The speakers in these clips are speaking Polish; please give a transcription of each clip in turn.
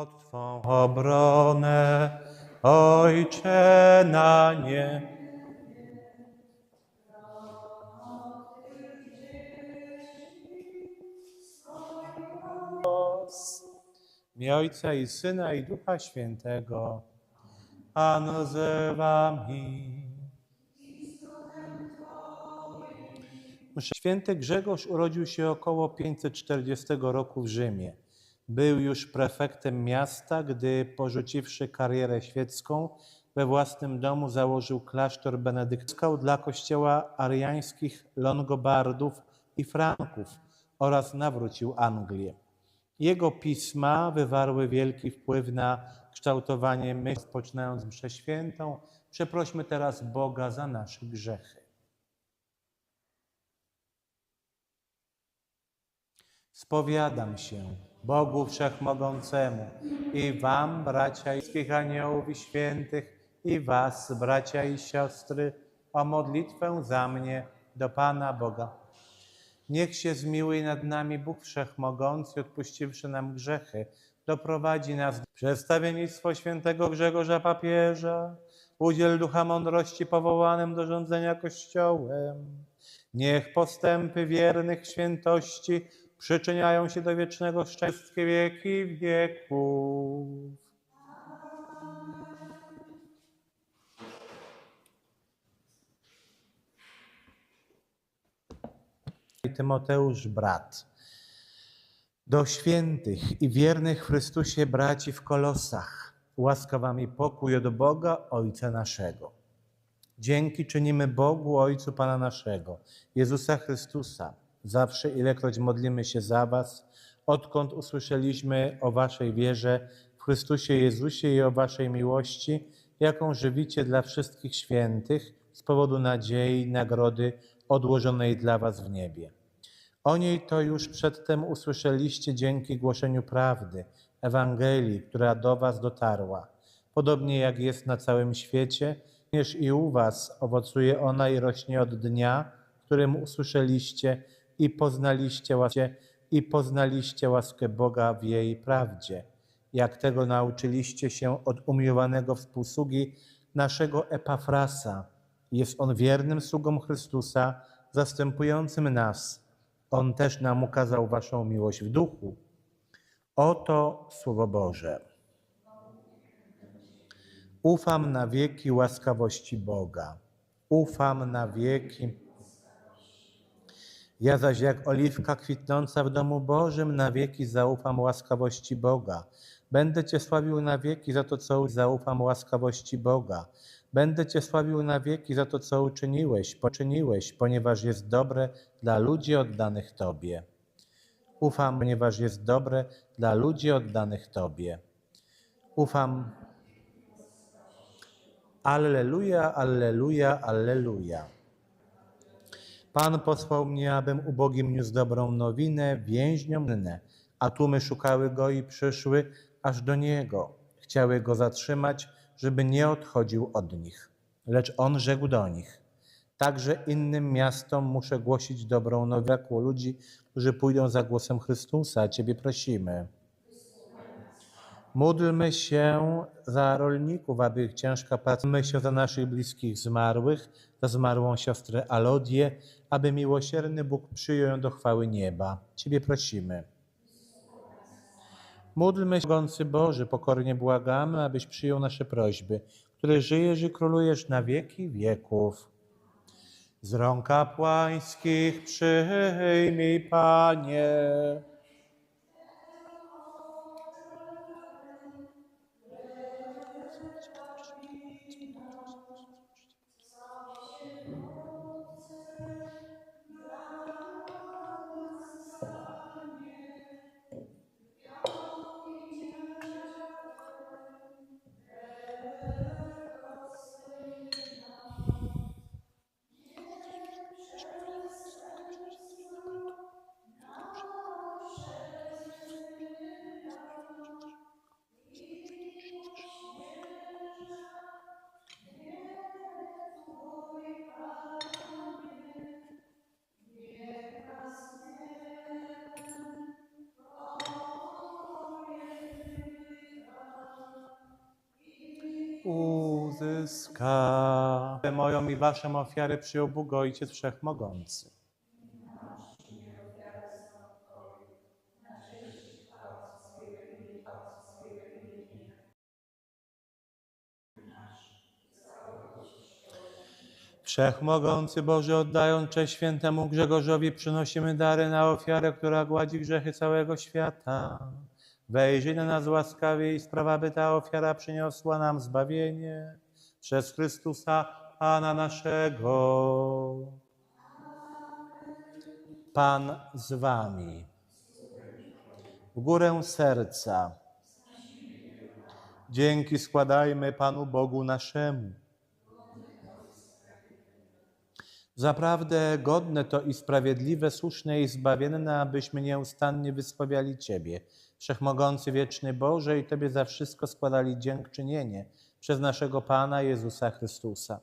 pod Twą obronę, Ojcze na nie. Mi Ojca i Syna i Ducha Świętego, Pan z Wami. Święty Grzegorz urodził się około 540 roku w Rzymie. Był już prefektem miasta, gdy porzuciwszy karierę świecką, we własnym domu założył klasztor benedyktyński dla kościoła ariańskich Longobardów i Franków oraz nawrócił Anglię. Jego pisma wywarły wielki wpływ na kształtowanie myśli. Rozpoczynając mszę świętą, przeprośmy teraz Boga za nasze grzechy. Spowiadam się Bogu Wszechmogącemu i wam, bracia i wszystkich aniołów i świętych, i was, bracia i siostry, o modlitwę za mnie do Pana Boga. Niech się zmiłuje nad nami Bóg Wszechmogący, odpuściwszy nam grzechy, doprowadzi nas do przedstawiennictwo świętego Grzegorza Papieża, udziel ducha mądrości powołanym do rządzenia Kościołem. Niech postępy wiernych świętości przyczyniają się do wiecznego szczęścia wieki wieków. Tymoteusz brat. Do świętych i wiernych Chrystusie braci w Kolosach, łaska wam i pokój od Boga Ojca naszego. Dzięki czynimy Bogu Ojcu Pana naszego, Jezusa Chrystusa, zawsze ilekroć modlimy się za was, odkąd usłyszeliśmy o waszej wierze w Chrystusie Jezusie i o waszej miłości, jaką żywicie dla wszystkich świętych z powodu nadziei nagrody odłożonej dla was w niebie. O niej to już przedtem usłyszeliście dzięki głoszeniu prawdy, Ewangelii, która do was dotarła. Podobnie jak jest na całym świecie, również i u was owocuje ona i rośnie od dnia, w którym usłyszeliście i poznaliście łaskę, i poznaliście łaskę Boga w jej prawdzie. Jak tego nauczyliście się od umiłowanego współsługi naszego Epafrasa. Jest on wiernym sługą Chrystusa, zastępującym nas. On też nam ukazał waszą miłość w duchu. Oto Słowo Boże. Ufam na wieki łaskawości Boga. Ufam na wieki. Ja zaś jak oliwka kwitnąca w domu Bożym na wieki zaufam łaskawości Boga. Będę Cię sławił na wieki za to, co zaufam łaskawości Boga. Będę Cię sławił na wieki za to, co uczyniłeś, poczyniłeś, ponieważ jest dobre dla ludzi oddanych Tobie. Ufam, ponieważ jest dobre dla ludzi oddanych Tobie. Ufam. Alleluja, alleluja, alleluja. Pan posłał mnie, abym ubogim niósł dobrą nowinę, więźniom nne, a tłumy szukały go i przyszły aż do niego. Chciały go zatrzymać, żeby nie odchodził od nich. Lecz on rzekł do nich: Także innym miastom muszę głosić dobrą nowinę ludzi, którzy pójdą za głosem Chrystusa. Ciebie prosimy. Módlmy się za rolników, aby ich ciężka praca. Módlmy się za naszych bliskich zmarłych, za zmarłą siostrę Alodię, aby miłosierny Bóg przyjął ją do chwały nieba. Ciebie prosimy. Módlmy się, Mogący Boży, pokornie błagamy, abyś przyjął nasze prośby, które żyjesz i królujesz na wieki wieków. Z rąk kapłańskich przyjmij, Panie. Uzyska. Moją i waszą ofiarę przyjął Bóg Ojciec Wszechmogący. Wszechmogący Boże, oddając cześć świętemu Grzegorzowi, przynosimy dary na ofiarę, która gładzi grzechy całego świata. Wejrzyj na nas łaskawie i sprawa, by ta ofiara przyniosła nam zbawienie przez Chrystusa, Pana naszego. Pan z wami. W górę serca. Dzięki składajmy Panu Bogu naszemu. Zaprawdę godne to i sprawiedliwe, słuszne i zbawienne, abyśmy nieustannie wysławiali Ciebie, Wszechmogący Wieczny Boże, i Tobie za wszystko składali dziękczynienie przez naszego Pana Jezusa Chrystusa.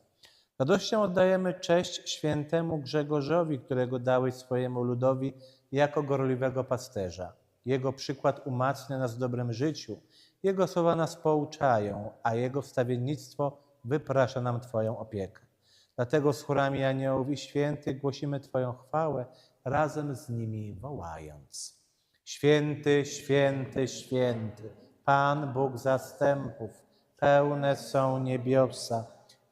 Radością oddajemy cześć świętemu Grzegorzowi, którego dałeś swojemu ludowi jako gorliwego pasterza. Jego przykład umacnia nas w dobrym życiu, Jego słowa nas pouczają, a Jego wstawiennictwo wyprasza nam Twoją opiekę. Dlatego z chórami aniołów i świętych głosimy Twoją chwałę, razem z nimi wołając. Święty, święty, święty, Pan Bóg zastępów, pełne są niebiosa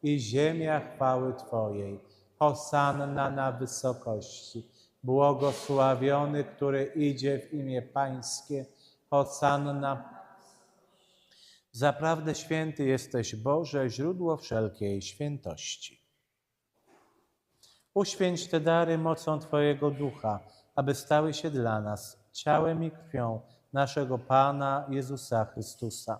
i ziemia chwały Twojej. Hosanna na wysokości. Błogosławiony, który idzie w imię Pańskie. Hosanna. Zaprawdę święty jesteś Boże, źródło wszelkiej świętości. Uświęć te dary mocą Twojego Ducha, aby stały się dla nas ciałem i krwią naszego Pana Jezusa Chrystusa.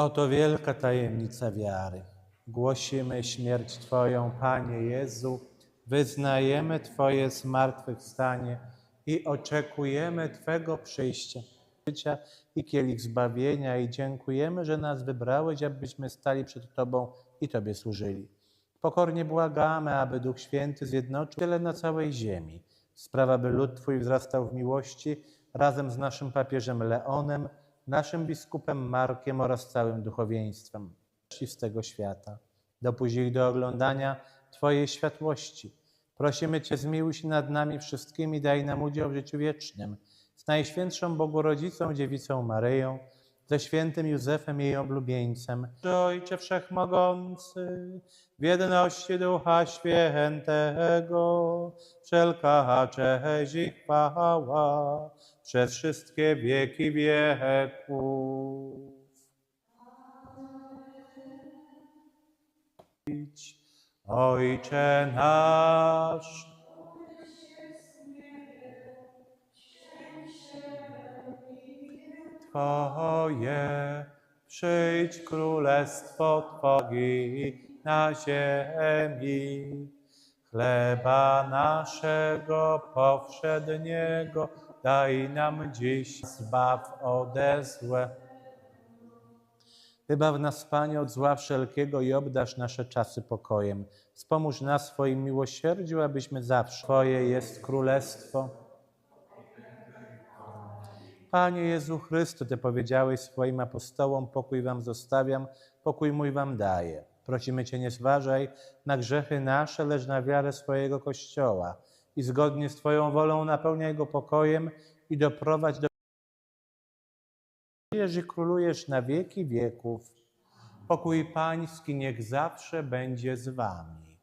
Oto wielka tajemnica wiary. Głosimy śmierć Twoją, Panie Jezu, wyznajemy Twoje zmartwychwstanie i oczekujemy Twego przyjścia, życia i kielich zbawienia i dziękujemy, że nas wybrałeś, abyśmy stali przed Tobą i Tobie służyli. Pokornie błagamy, aby Duch Święty zjednoczył tyle na całej ziemi. Sprawa, by lud Twój wzrastał w miłości razem z naszym papieżem Leonem, naszym biskupem Markiem oraz całym duchowieństwem z tego świata. Dopuść ich do oglądania Twojej światłości. Prosimy Cię, zmiłuj się nad nami wszystkimi, daj nam udział w życiu wiecznym. Z Najświętszą Bogorodzicą Dziewicą Maryją, ze świętym Józefem jej oblubieńcem, Ojcze Wszechmogący, w jedności Ducha Świętego, wszelka cześć i chwała przez wszystkie wieki wieków. Ojcze nasz, Twoje, przyjdź królestwo Twoje na ziemi. Chleba naszego powszedniego daj nam dziś, zbaw ode złe. Wybaw nas, Panie, od zła wszelkiego i obdasz nasze czasy pokojem. Wspomóż nas swoim miłosierdziu, abyśmy zawsze. Twoje jest królestwo. Panie Jezu Chrystu, Ty powiedziałeś swoim apostołom, pokój wam zostawiam, pokój mój wam daję. Prosimy Cię, nie zważaj na grzechy nasze, lecz na wiarę swojego Kościoła i zgodnie z Twoją wolą napełniaj go pokojem i doprowadź do i królujesz na wieki wieków. Pokój Pański niech zawsze będzie z Wami.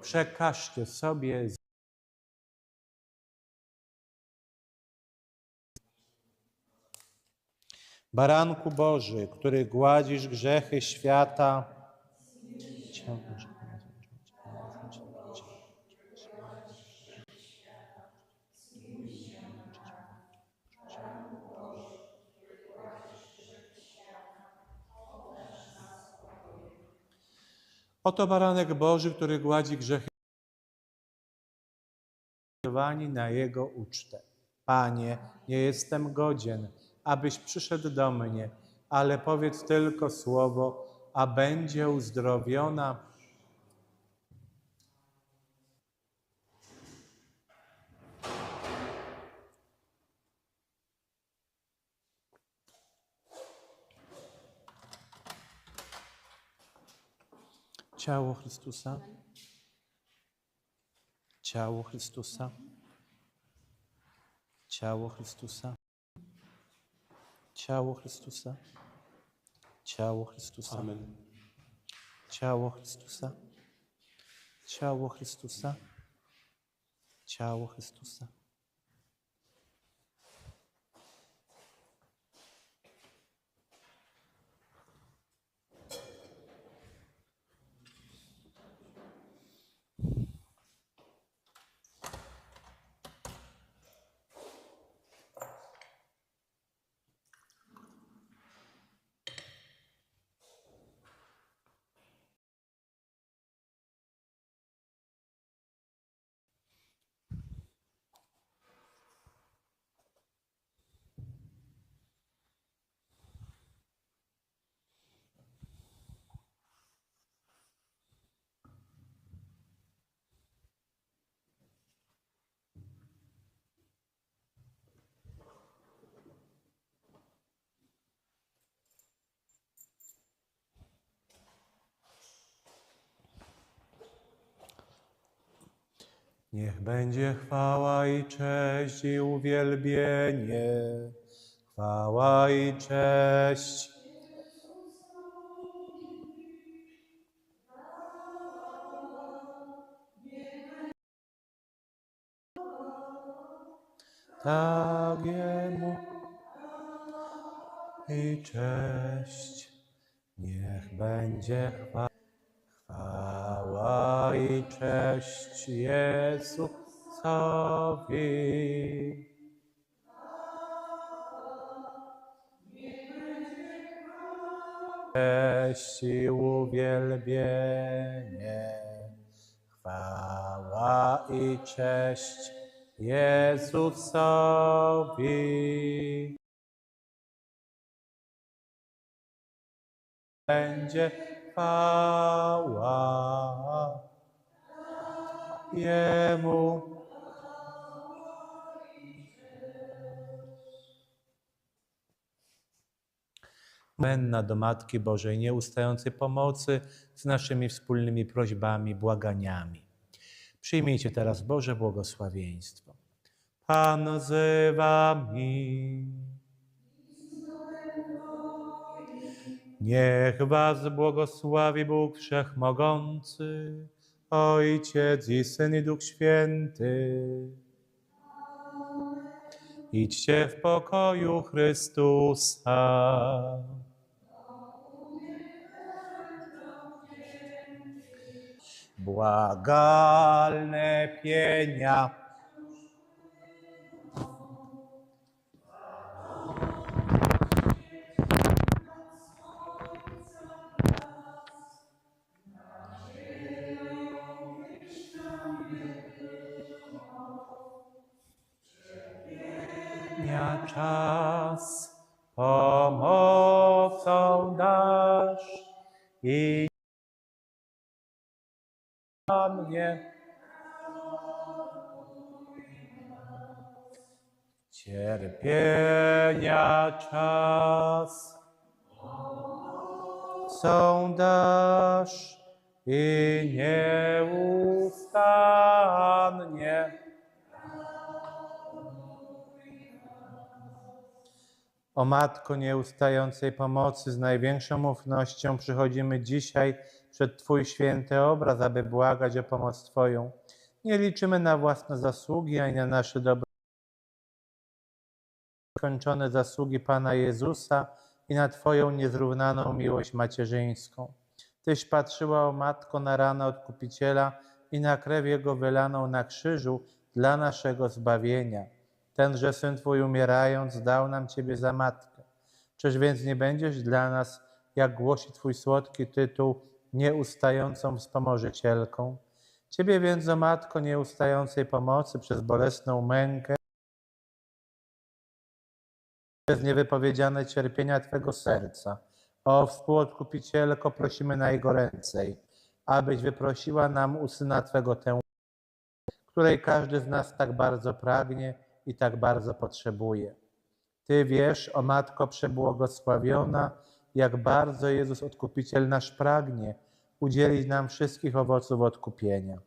Przekażcie sobie Baranku Boży, który gładzisz grzechy świata. Oto baranek Boży, który gładzi grzechy na Jego ucztę. Panie, nie jestem godzien, abyś przyszedł do mnie, ale powiedz tylko słowo, a będzie uzdrowiona. Ciało Chrystusa. Ciało Chrystusa. Ciało Chrystusa. Ciało Chrystusa. Ciało Chrystusa. Amen. Ciało Chrystusa. Ciało Chrystusa. Ciało Chrystusa. Niech będzie chwała i cześć i uwielbienie. Chwała i cześć. Tak jemu i cześć. Niech będzie chwała. I cześć Jezusowi. Cześć i uwielbienie. Chwała i cześć Jezusowi. będzie chwała Jemu. Menna do Matki Bożej, nieustającej pomocy z naszymi wspólnymi prośbami, błaganiami. Przyjmijcie teraz Boże błogosławieństwo. Pan z wami. Niech was błogosławi Bóg Wszechmogący, Ojciec i Syn i Duch Święty. Idźcie w pokoju Chrystusa. Błagalne pienia. Cierpienia czas są dasz i nieustannie O Matko nieustającej pomocy, z największą ufnością przychodzimy dzisiaj przed Twój święty obraz, aby błagać o pomoc Twoją. Nie liczymy na własne zasługi, ani na nasze dobre skończone zasługi Pana Jezusa i na Twoją niezrównaną miłość macierzyńską. Tyś patrzyła, o Matko, na ranę Odkupiciela i na krew Jego wylaną na krzyżu dla naszego zbawienia. Tenże Syn Twój umierając dał nam Ciebie za Matkę. Czyż więc nie będziesz dla nas, jak głosi Twój słodki tytuł, nieustającą wspomożycielką? Ciebie więc, o Matko, nieustającej pomocy przez bolesną mękę, przez niewypowiedziane cierpienia Twego serca. O współodkupicielko, prosimy najgoręcej, abyś wyprosiła nam u Syna Twego tę, której każdy z nas tak bardzo pragnie i tak bardzo potrzebuje. Ty wiesz, o Matko przebłogosławiona, jak bardzo Jezus Odkupiciel nasz pragnie udzielić nam wszystkich owoców odkupienia.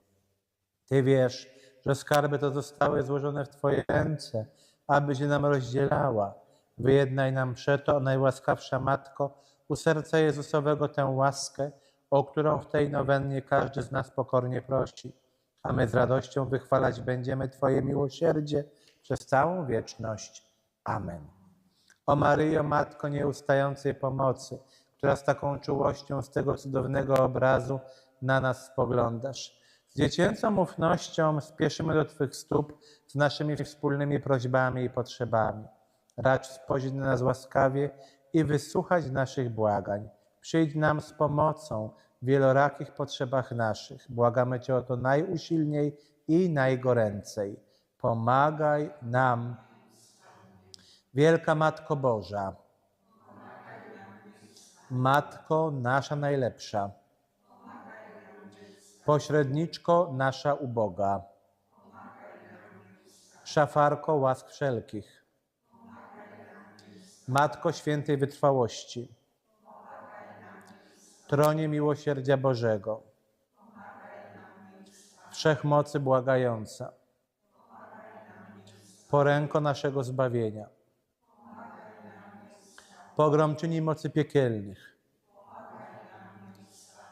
Ty wiesz, że skarby to zostały złożone w Twoje ręce, abyś je nam rozdzielała. Wyjednaj nam przeto, najłaskawsza Matko, u serca Jezusowego tę łaskę, o którą w tej nowennie każdy z nas pokornie prosi. A my z radością wychwalać będziemy Twoje miłosierdzie przez całą wieczność. Amen. O Maryjo, Matko nieustającej pomocy, która z taką czułością z tego cudownego obrazu na nas spoglądasz. Z dziecięcą ufnością spieszymy do Twych stóp z naszymi wspólnymi prośbami i potrzebami. Racz spojrzeć na nas łaskawie i wysłuchać naszych błagań. Przyjdź nam z pomocą w wielorakich potrzebach naszych. Błagamy Cię o to najusilniej i najgoręcej. Pomagaj nam. Wielka Matko Boża, Matko nasza najlepsza, pośredniczko nasza uboga, szafarko łask wszelkich, Matko świętej wytrwałości, tronie miłosierdzia Bożego, wszechmocy błagająca, poręko naszego zbawienia, pogromczyni mocy piekielnych,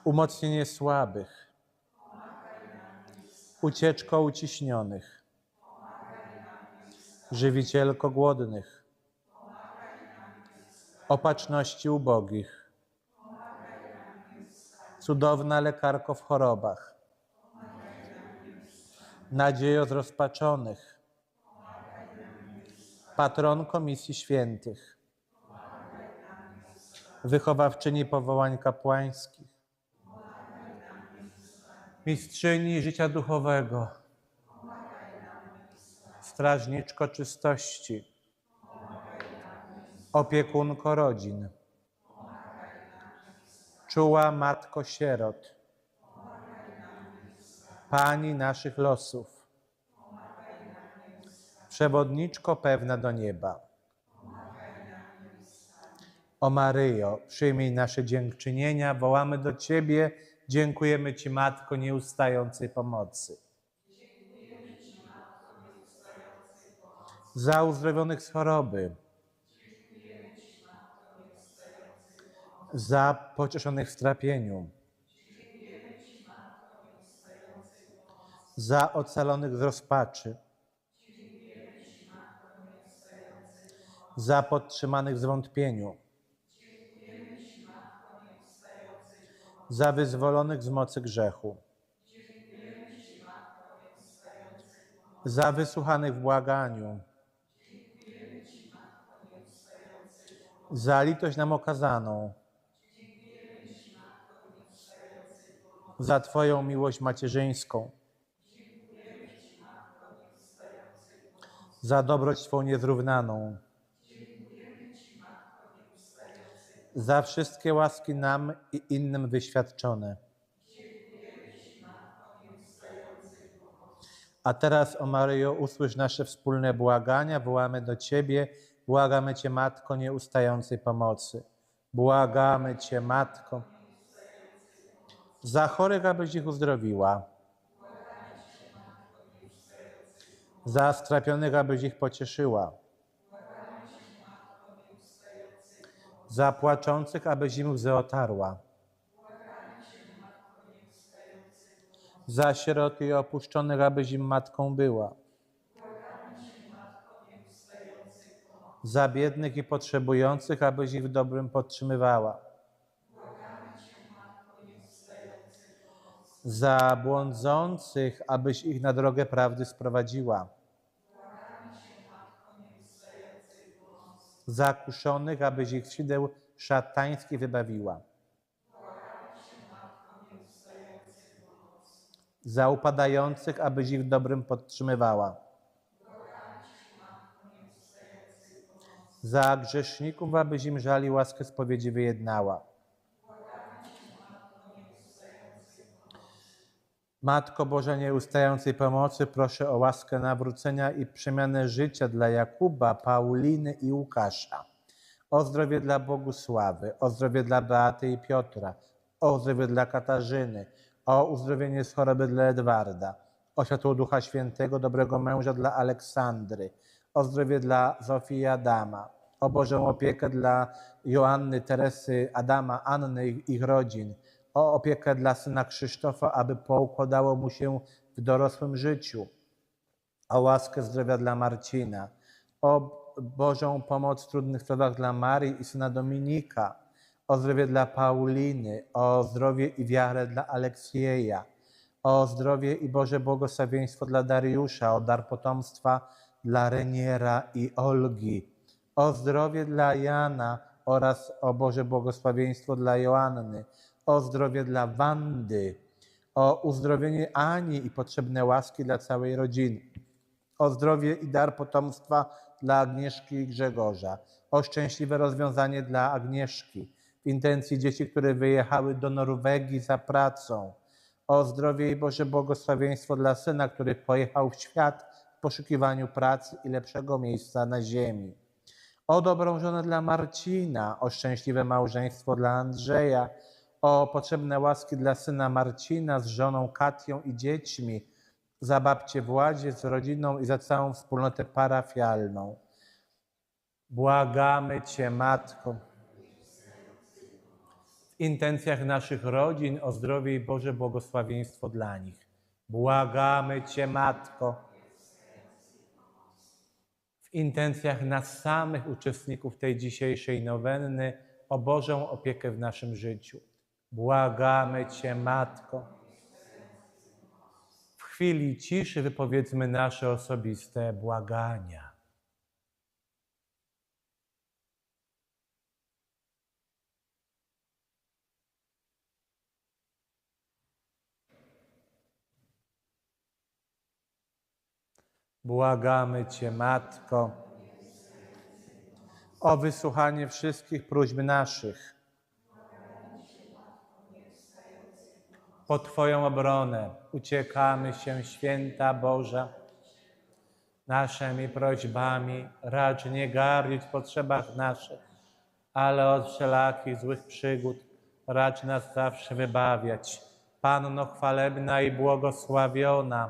umocnienie słabych, ucieczko uciśnionych, żywicielko głodnych, opatrzności ubogich, cudowna lekarko w chorobach, nadziejo zrozpaczonych, patronko misji świętych, wychowawczyni powołań kapłańskich, mistrzyni życia duchowego, strażniczko czystości, opiekunko rodzin, czuła matko sierot, pani naszych losów, przewodniczko pewna do nieba. O Maryjo, przyjmij nasze dziękczynienia, wołamy do Ciebie, dziękujemy Ci, Matko nieustającej pomocy. Za uzdrowionych z choroby, za pocieszonych w strapieniu, za ocalonych z rozpaczy, za podtrzymanych w zwątpieniu, za wyzwolonych z mocy grzechu, za wysłuchanych w błaganiu, za litość nam okazaną, za Twoją miłość macierzyńską, za dobroć Twą niezrównaną, za wszystkie łaski nam i innym wyświadczone. A teraz, o Maryjo, usłysz nasze wspólne błagania, wołamy do Ciebie, błagamy Cię, Matko nieustającej pomocy. Błagamy Cię, Matko, za chorych, abyś ich uzdrowiła, za strapionych, abyś ich pocieszyła, Za płaczących, abyś im łzy otarła. Za sieroty i opuszczonych, abyś im matką była. Za biednych i potrzebujących, abyś ich w dobrym podtrzymywała. Za błądzących, abyś ich na drogę prawdy sprowadziła. Za kuszonych, abyś ich z sideł szatańskich wybawiła. Za upadających, abyś ich dobrym podtrzymywała. Za grzeszników, abyś im żali łaskę spowiedzi wyjednała. Matko Boża nieustającej pomocy, proszę o łaskę nawrócenia i przemianę życia dla Jakuba, Pauliny i Łukasza. O zdrowie dla Bogusławy, o zdrowie dla Beaty i Piotra, o zdrowie dla Katarzyny, o uzdrowienie z choroby dla Edwarda, o światło Ducha Świętego, dobrego męża dla Aleksandry, o zdrowie dla Zofii Adama, o Bożą opiekę dla Joanny, Teresy, Adama, Anny i ich rodzin, o opiekę dla syna Krzysztofa, aby poukładało mu się w dorosłym życiu, o łaskę zdrowia dla Marcina, o Bożą pomoc w trudnych sprawach dla Marii i syna Dominika, o zdrowie dla Pauliny, o zdrowie i wiarę dla Aleksieja, o zdrowie i Boże błogosławieństwo dla Dariusza, o dar potomstwa dla Reniera i Olgi, o zdrowie dla Jana oraz o Boże błogosławieństwo dla Joanny, o zdrowie dla Wandy, o uzdrowienie Ani i potrzebne łaski dla całej rodziny, o zdrowie i dar potomstwa dla Agnieszki i Grzegorza, o szczęśliwe rozwiązanie dla Agnieszki w intencji dzieci, które wyjechały do Norwegii za pracą, o zdrowie i Boże błogosławieństwo dla syna, który pojechał w świat w poszukiwaniu pracy i lepszego miejsca na ziemi, o dobrą żonę dla Marcina, o szczęśliwe małżeństwo dla Andrzeja, o potrzebne łaski dla syna Marcina z żoną Katią i dziećmi, za babcię Władzie z rodziną i za całą wspólnotę parafialną. Błagamy Cię, Matko, w intencjach naszych rodzin o zdrowie i Boże błogosławieństwo dla nich. Błagamy Cię, Matko, w intencjach nas samych uczestników tej dzisiejszej nowenny o Bożą opiekę w naszym życiu. Błagamy Cię, Matko. W chwili ciszy wypowiedzmy nasze osobiste błagania. Błagamy Cię, Matko, o wysłuchanie wszystkich próśb naszych. Po Twoją obronę uciekamy się, święta Boża. Naszymi prośbami racz nie gardzić w potrzebach naszych, ale od wszelakich złych przygód racz nas zawsze wybawiać. Panno chwalebna i błogosławiona,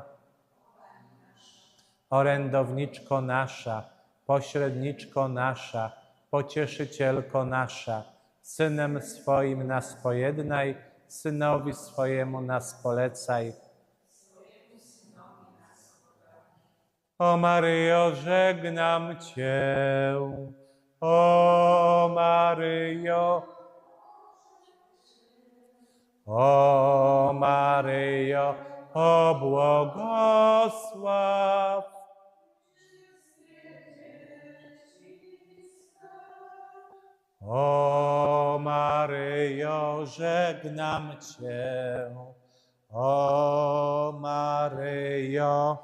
orędowniczko nasza, pośredniczko nasza, pocieszycielko nasza, synem swoim nas pojednaj, synowi swojemu nas polecaj. O Maryjo, żegnam Cię. O Maryjo. O Maryjo, o. Maryjo, żegnam Cię. O Maryjo,